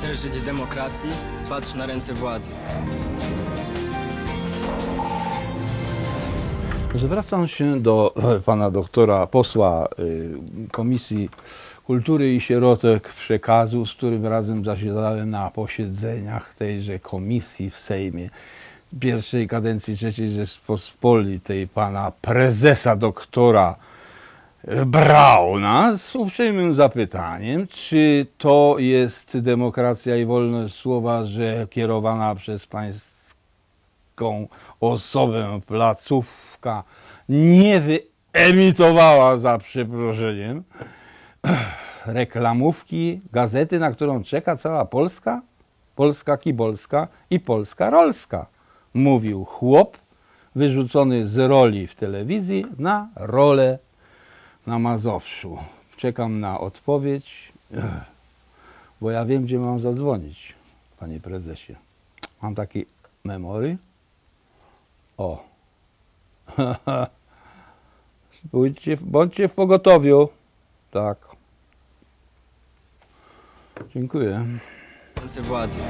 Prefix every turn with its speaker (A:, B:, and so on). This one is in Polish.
A: Chcesz żyć w demokracji? Patrz na ręce władzy.
B: Zwracam się do pana doktora posła y, Komisji Kultury i Sierotek Przekazu, z którym razem zasiadałem na posiedzeniach tejże komisji w Sejmie pierwszej kadencji III Rzeczpospolitej pana prezesa doktora Brauna z uprzejmym zapytaniem, czy to jest demokracja i wolność słowa, że kierowana przez pańską osobę placówka nie wyemitowała za przeproszeniem reklamówki gazety, na którą czeka cała Polska, Polska Kibolska i Polska Rolska. Mówił chłop wyrzucony z roli w telewizji na rolę na Mazowszu. Czekam na odpowiedź, bo ja wiem, gdzie mam zadzwonić, panie prezesie. Mam taki memory. O. Bądźcie, bądźcie w pogotowiu. Tak. Dziękuję.
A: Władzy.